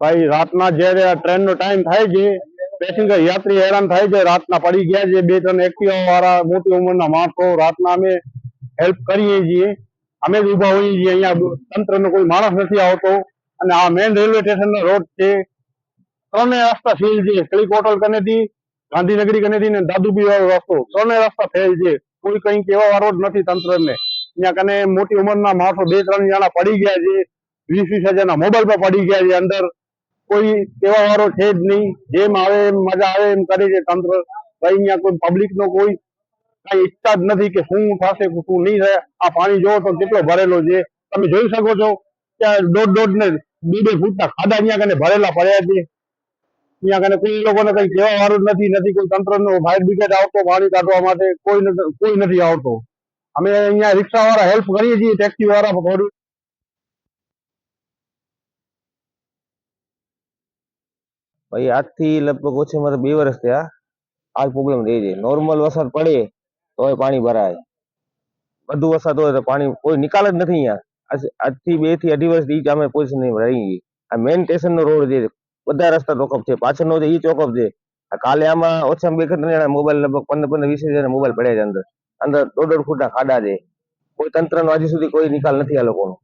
ભાઈ, રાતના જ્યારે ટ્રેન નો ટાઈમ થાય છે પેસેન્જર યાત્રી હેરાન થાય છે, રાતના પડી ગયા છે, બે ત્રણ એક્ટિવા વાળા મોટી ઉંમરના માણસો, રાતના અમે હેલ્પ કરીએ છીએ. અમે જ ઊભા હોઈએ છીએ અહીંયા, તંત્રનો કોઈ માણસ નથી આવતો. અને આ મેઇન રેલવે સ્ટેશન નો રોડ છે. ત્રણેય રસ્તા ફેલ છે. કલીક હોટલ કનેથી ગાંધીનગરી કનેથી ને દાદુબી વાળો રસ્તો. ત્રણેય રસ્તા ફેલ છે. કોઈ કઈ કેવા વાળો જ નથી તંત્રને. અહીંયા કને મોટી ઉંમરના માણસો બે ત્રણ જણા પડી ગયા છે. વીસ વીસ હજારના મોબાઈલ પર પડી ગયા છે અંદર. કોઈ કેવા વાળો છે જ નહીં. જેમ આવે એમ મજા આવે એમ કરે છે તંત્ર. અહીંયા કોઈ પબ્લિક નો કોઈ કઈ ઈચ્છતા જ નથી કે શું થશે, શું નહીં થાય આ પાણી જોવો તો કેટલો ભરેલો છે. તમે જોઈ શકો છો કે દોઢ દોઢ ને બે બે ફૂટના ખાડા અહીંયા કને ભરેલા પડ્યા છે. અહીંયા કને કોઈ લોકોને કઈ કહેવા વાળું નથી નથી કોઈ તંત્રનો ફાયર બ્રિગેડ આવતો પાણી કાઢવા માટે, કોઈ કોઈ નથી આવતો. અમે અહીંયા રિક્ષા વાળા હેલ્પ કરીએ છીએ ટેક્સી વાળા ભાઈ આજથી લગભગ ઓછી મારે બે વર્ષ થયા. આ પ્રોબ્લેમ રહી છે નોર્મલ વરસાદ પડે તોય પાણી ભરાય. વધુ વરસાદ હોય તો પાણી, કોઈ નિકાલ જ નથી અહીંયા. આજ- આજથી બેથી અઢી વર્ષથી જ અમે પોઝિશન રહી આ મેઇન સ્ટેશનનો રોડ જે બધા રસ્તા ચોકઅપ છે. પાછળનો છે એ ચોકઅપ છે કાલે આમાં ઓછામાં બે ત્રણ જણા મોબાઈલ લગભગ પંદર પંદર, વીસ હજાર મોબાઈલ પડ્યા છે અંદર. અંદર દોઢ દોઢ ફૂટના ખાડા છે. કોઈ તંત્રનો હજી સુધી કોઈ નિકાલ નથી આ લોકોનો.